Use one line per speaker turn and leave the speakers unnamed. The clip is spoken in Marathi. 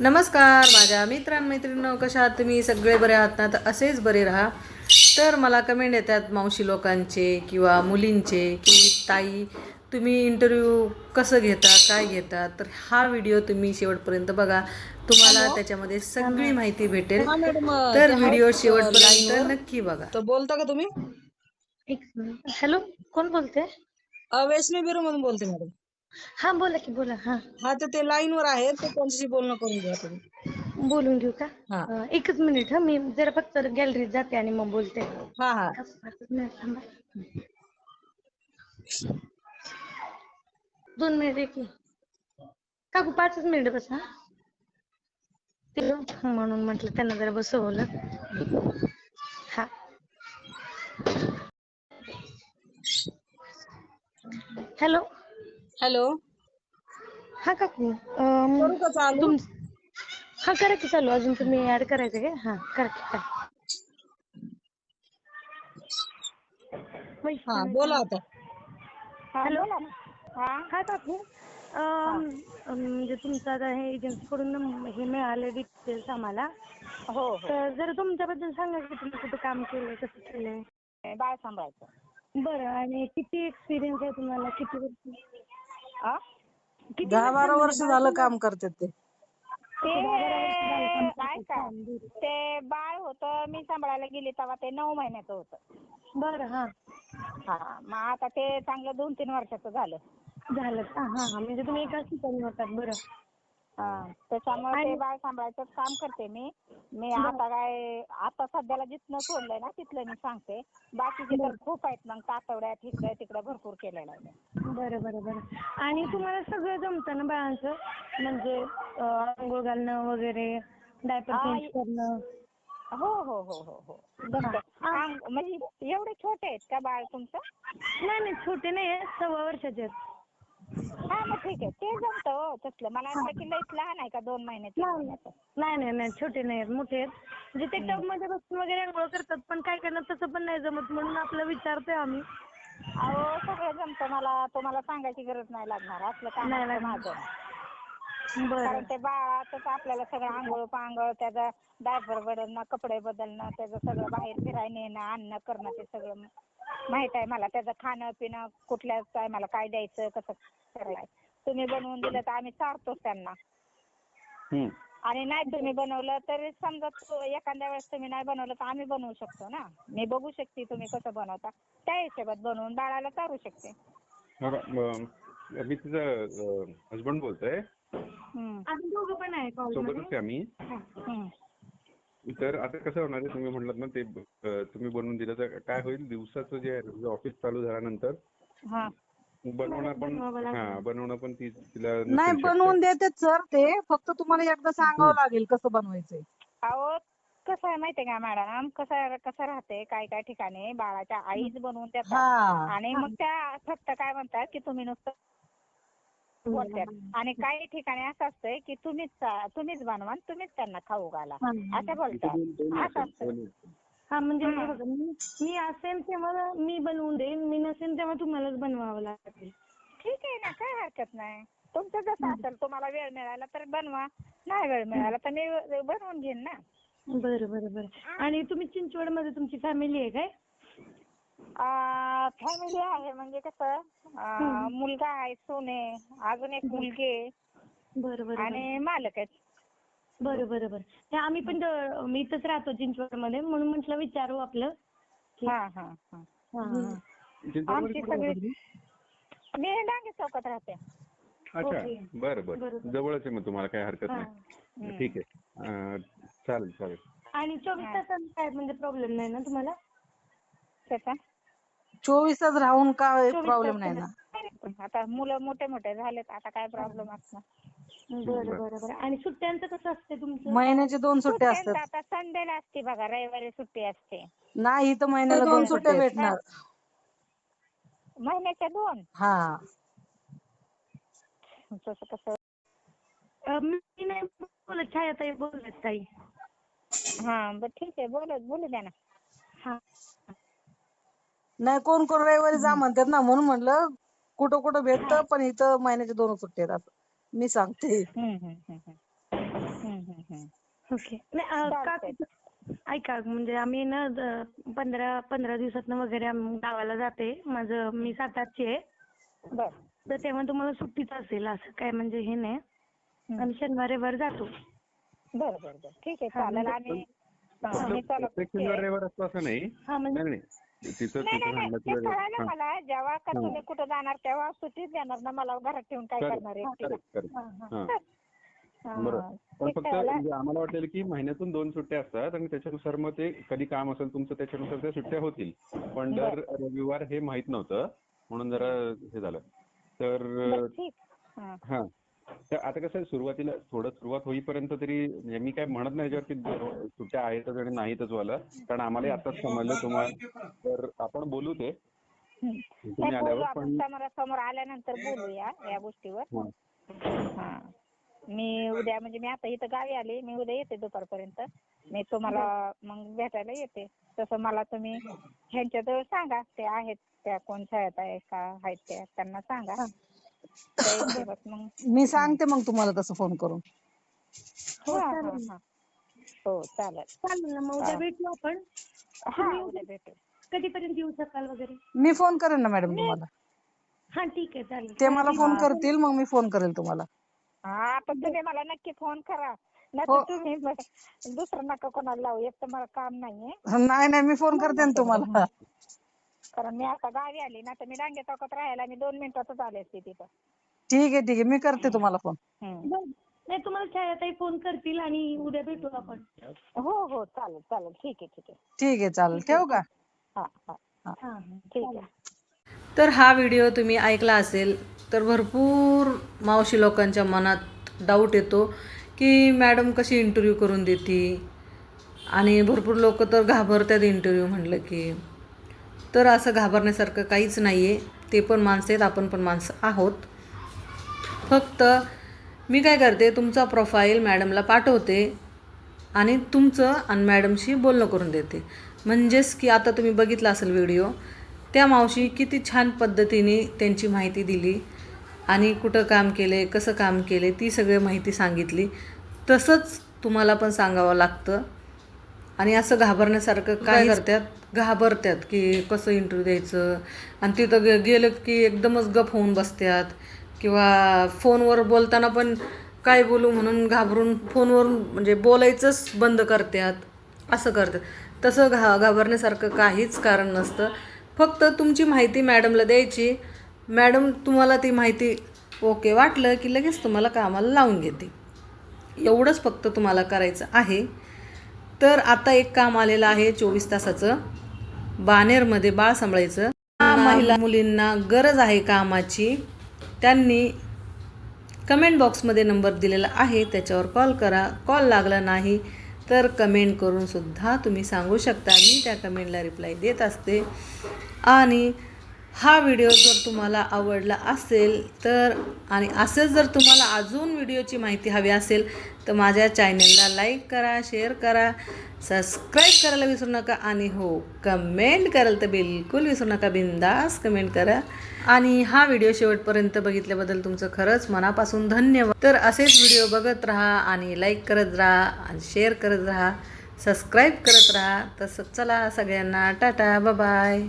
नमस्कार माझ्या मित्रांमैत्रिणींनो कशा आहात तुम्ही? सगळे बरे आहात ना? तर असेच बरे राहा. तर मला कमेंट येतात मावशी लोकांचे किंवा मुलींचे की ताई तुम्ही इंटरव्ह्यू कसं घेता? काय घेता? तर हा व्हिडिओ तुम्ही शेवटपर्यंत बघा. तुम्हाला त्याच्यामध्ये सगळी माहिती भेटेल. तर व्हिडिओ शेवटपर्यंत. नक्की बघा.
तर बोलता का तुम्ही?
हॅलो कोण बोलते
वैष्णवी बिरो मधून बोलते मॅडम.
हा बोला की बोला. हा.
हा तर ते लाईन वर आहेत तर त्यांच्याशी बोलणं करून घ्या तुम्ही.
बोलून घेऊ का?
हा.
अं, एकच मिनिट हा. मी जरा फक्त गॅलरीत जाते आणि मग बोलते.
हा हा.
पाचच मिनिट थांबा. दोन मिनिट एक काकू पाचच मिनिट बस हा. ते म्हणून म्हटलं त्यांना जरा बसवलं. हा. हॅलो.
हॅलो.
हा काकू अं,
करू का चालू?
तुम हा करा की चालू. अजून तुम्ही ऍड करायचं काय हा करा की करा.
हा बोला आता.
हॅलो. हा. काकू अं, म्हणजे तुमचं आता हे एजन्सी कडून नंब- हे मिळाले डिटेल्स आम्हाला.
हो
तर जरा तुमच्याबद्दल सांगा की तुम्ही कुठं काम केलंय कसं केलंय.
बाळ सांभाळायचं.
बरं आणि किती एक्सपिरियन्स आहे तुम्हाला? किती वर्ष?
आ?
किती
दहा बारा वर्ष झालं काम करतात ते.
ते काय का ते बाळ होतं मी सांभाळायला गेली तेव्हा ते नऊ महिन्याचं होतं.
बरं हा.
हा मग आता ते चांगलं दोन तीन वर्षाचं झालं.
झालं का? हा हा. म्हणजे तुम्ही एकाच ठिकाणी होतात बरं.
त्याच्यामुळे ते बाळ सांभाळायचं काम करते मी. मी आता काय आता सध्याला जिथनं सोडलंय ना तिथलं मी सांगते. बाकीचे तर खूप आहेत मग तातवड्यात इकडे तिकडे भरपूर केलेलं आहे मी.
बरं बरं बरं. आणि तुम्हाला सगळं जमतं ना बाळांचं? म्हणजे अं, आंघोळ घालणं वगैरे डायपर
हा,
चेंज करणं?
हो हो हो हो हो. म्हणजे एवढे छोटे आहेत का बाळ तुमचं?
नाही नाही छोटे नाही आहेत, सव्वा वर्षाचे आहेत.
हा मग ठीक आहे. ते जमतं हो तसलं. मला वाटलं की लईच लहान आहे का दोन महिन्याचं
नाही नाही नाही नाही. छोटे नाही आहेत मोठे आहेत. म्हणजे ते टबमध्ये बसून वगैरे आंघोळ करतात पण काय करणार तसं पण नाही जमत म्हणून आपलं विचारतोय आम्ही.
अहो सगळं जमतं. मला तुम्हाला सांगायची गरज नाही लागणार. असलं काम
नाही
असतं
लागणार.
माझं.
बरं.
कारण ते बाळातच आपल्याला सगळं आंघोळ पांघोळ त्याचं डायपर बदलणं कपडे बदलणं त्याचं सगळं बाहेर फिरायला नेणं आणणं करणं ते सगळं माहीत आहे मला. त्याचं खाणं पिणं कुठल्या टायमाला काय द्यायचं कसं करायचं तुम्ही बनवून दिलं तर आम्ही चारतोच त्यांना. आणि नाही तुम्ही बनवलं तरी समजा तो एखाद्या वेळेस तुम्ही नाही बनवलं तर आम्ही बनवू शकतो ना. मी बघू शकते तुम्ही कसं बनवता. त्या हिशोबात बनवून बाळाला चारू शकते.
हा? म- मी तिचं हजबंड बोलतोय.
हम्म.
अजून दोघं पण आहे कॉल
सोबतच आहे आम्ही.
हम्म.
तर आता कसं होणार आहे तुम्ही म्हटलात ना ते अं, तुम्ही बनवून दिलं तर काय होईल? दिवसाचं जे ऑफिस चालू झाल्यानंतर
हा.
बनवणार पण हा बनवणं पण ती तिला नसेल
नाही
शक्य.
बनवून देतात सर ते फक्त तुम्हाला एकदा सांगावं लागेल कसं बनवायचंय.
अहो कसं आहे माहितीये का मॅडम कसं कसं राहते काय काय ठिकाणी बाळाच्या आईच बनवून देतात.
हा.
आणि मग त्या फक्त काय म्हणतात की तुम्ही नुसतं बोलतात. आणि काही ठिकाणी असं असतंय की तुम्हीच तुम्हीच बनवा आणि तुम्हीच त्यांना खाऊ घाला. असं बोलतात. असं असतं.
हा म्हणजे हे बघा, मी मी असेल तेव्हा मी बनवून देईन मी नसेल तेव्हा तुम्हालाच बनवावं लागेल.
ठीक आहे ना काय हरकत नाही. तुमचं जसं असेल तुम्हाला वेळ मिळाला तर बनवा. नाही वेळ मिळाला तर मी बनवून घेईन ना.
बरं बरं बरं. आणि तुम्ही चिंचवडमध्ये तुमची फॅमिली आहे काय?
फॅमिली आहे म्हणजे कसं अं, मुलगा आहे सून अजून एक मुलगी आहे.
बरं बरं.
आणि मालक आहेत.
बरं बरं बरं. ते आम्ही पण मी इथंच राहतो चिंचवडमध्ये म्हणून म्हटलं विचारू आपलं.
हा हा हा
हा, हा, हा.
चिंचवडमध्ये
आमची सगळी? मी डांगे चौकात राहते.
अच्छा. बरं बरं.
बरोबर.
जवळच आहे मग तुम्हाला काही हरकत
हा.
नाही. ठीक आहे. अं, चालेल चालेल.
आणि चोवीस तासात काय म्हणजे प्रॉब्लेम नाही ना तुम्हाला?
त्याचा?
चोवीस तास राहून काय
चोवीस
प्रॉब्लेम
तास
नाही ना?
आता मुलं मोठे मोठे झालेत आता काय प्रॉब्लेम असणार?
बरं बरं. बरं आणि सुट्ट्यांचं कसं असते तुमचं?
महिन्याचे दोन सुट्ट्या असतात.
आता संडेला असते बघा रविवारी सुट्टी असते.
नाही तर महिन्याला दोन सुट्ट्या भेटणार.
महिन्याच्या दोन?
हा.
तसं कसं?
अं, मी नाही बोलत छायाताई बोलत ताई.
हा बर ठीक आहे बोलत बोलू द्या ना.
हा.
नाही कोण कोण रविवारी जा म्हणतात ना म्हणून म्हणलं कुठं कुठं भेटतं पण इथं महिन्याचे दोन सुट्टे आहेत असं. मी सांगते.
हम्म, हम्म, हम्म, हम्म. हम्म. हम्म.
ओके. नाही अं,
चालतंय.
काकू ऐका म्हणजे आम्ही ना द- पंधरा पंधरा दिवसातनं वगैरे आम्ही गावाला जाते. माझं मी सातारची आहे.
बर.
तर तेव्हा तुम्हाला सुट्टीच असेल असं काय म्हणजे हे नाही. आणि शनिवार रविवार जातो.
बर बर बर. ठीक आहे चालेल. आणि हा,
फक्त
मी चालत
प्रत्येक शनिवार रविवार असतो असं नाही.
हा म्हणजे
नाही नाही. तिथं
नाही
तिथं
नाही नाही. ते
सांगितलं
कळालं मला जेव्हा का
हा.
तुम्ही कुठं जाणार तेव्हा सुट्टीच देणार ना मला घरात ठेवून काय
Correct,
करणार एकटीला
हा, हा.
हां.
हा,
बरोबर पण
ते
फक्त
कळालं.
म्हणजे आम्हाला वाटलेलं की महिन्यातून दोन सुट्ट्या असतात आणि त्याच्यानुसार मग ते कधी काम असेल तुमचं त्याच्यानुसार त्या सुट्ट्या होतील. पण दर रविवार हे माहीत नव्हतं. म्हणून जरा हे झालं. तर
बरं, ठीक. हा.
हा. तर आता कसं आहे सुरुवातीला थोडं सुरुवात होईपर्यंत तरी म्हणजे मी काय म्हणत नाही याच्यावर की सुट्ट्या आहेतच आणि नाहीतच वाला. कारण आम्हाला आताच समजलं तुम्हाला. तर आपण बोलू ते.
हम्म.
तुम्ही
बोलू
आल्यावर
आपण.
पण
समोरासमोर आल्यानंतर बोलूया या गोष्टीवर.
हां.
हा. मी उद्या म्हणजे मी आता इथं गावी आले. मी उद्या येते दुपारपर्यंत. मी तुम्हाला मग भेटायला येते. तसं मला तुम्ही ह्यांच्याजवळ सांगा. ते आहेत त्या कोण शाळेत आहे का आहेत त्या त्यांना सांगा. मग.
मी सांगते मग तुम्हाला तसं फोन करून.
हो
हा, हा,
चालेल.
हा. हो चालेल.
चालेल ना मग उद्या
हा.
भेटू आपण.
हा उद्या भेटू.
कधीपर्यंत येऊ शकाल वगैरे?
मी फोन करेन ना मॅडम तुम्हाला.
हा ठीक आहे चालेल.
ते मला फोन. करतील मग मी फोन करेल तुम्हाला.
हा पण तुम्ही मला नक्की फोन करा. नाही
हो.
तर तुम्ही दुसरं नका कोणाला लावू एक तर मला काम नाहीये.
नाही नाही मी फोन करते ना तुम्हाला.
कारण मी आता गावी आली ना तर मी डांगे चौकात राहायला मी दोन मिनिटातच आले असते तिथं.
ठीक आहे ठीक आहे. मी करते तुम्हाला फोन
हम्म.
बरं. नाही तुम्हाला छायाताई फोन करतील आणि उद्या भेटू आपण.
हो हो. चालेल चालेल. ठीक आहे ठीक आहे.
ठीक आहे चालेल. ठेवू का?
हा हा.
हा. हा
ठीक आहे.
तर हा व्हिडिओ तुम्ही ऐकला असेल तर भरपूर मावशी लोकांच्या मनात डाऊट येतो की मॅडम कशी इंटरव्ह्यू करून देते आणि भरपूर लोक तर घाबरतात इंटरव्ह्यू म्हटलं की. तर असं घाबरण्यासारखं काहीच नाही आहे ते पण माणसं आहेत आपण पण माणसं आहोत. फक्त मी काय करते तुमचा प्रोफाईल मॅडमला पाठवते आणि तुमचं आणि मॅडमशी बोलणं करून देते. म्हणजेच की आता तुम्ही बघितला असेल व्हिडिओ त्या मावशी किती छान पद्धतीने त्यांची माहिती दिली आणि कुठं काम केले कसं काम केले ती सगळी माहिती सांगितली. तसंच तुम्हाला पण सांगावं लागतं. आणि असं घाबरण्यासारखं काय करतात? घाबरतात की कसं इंटरव्ह्यू द्यायचं? आणि तिथं गे गेलं की एकदमच गप होऊन बसतात किंवा फोनवर बोलताना पण काय बोलू म्हणून घाबरून फोनवर म्हणजे बोलायचंच बंद करतात असं करतात तसं घा घाबरण्यासारखं काहीच कारण नसतं. फक्त तुमची माहिती मॅडमला द्यायची. मॅडम तुम्हाला ती माहिती ओके वाटलं की लगेच तुम्हाला कामाला लावून घेते. एवढंच फक्त तुम्हाला करायचं आहे. तर आता एक काम आलेलं आहे चोवीस तासाचं. बानेरमध्ये बाळ सांभाळायचं. महिला मुलींना गरज आहे कामाची. त्यांनी कमेंट बॉक्समध्ये नंबर दिलेला आहे. त्याच्यावर कॉल करा. कॉल लागला नाही तर कमेंट करून सुद्धा तुम्ही सांगू शकता. मी त्या कमेंटला रिप्लाय देत असते. आणि हा व्हिडिओ जर तुम्हाला आवडला असेल तर आणि असेच जर तुम्हाला अजून व्हिडिओची माहिती हवी असेल तर माझ्या चॅनलला लाईक करा शेअर करा सबस्क्राईब करायला विसरू नका आणि हो कमेंट करायला तर बिलकुल विसरू नका बिंदास कमेंट करा. आणि हा व्हिडिओ शेवटपर्यंत बघितल्याबद्दल तुमचं खरंच मनापासून धन्यवाद. तर असेच व्हिडिओ बघत राहा आणि लाईक करत राहा आणि शेअर करत राहा सबस्क्राईब करत राहा. तसं चला सगळ्यांना टाटा बाय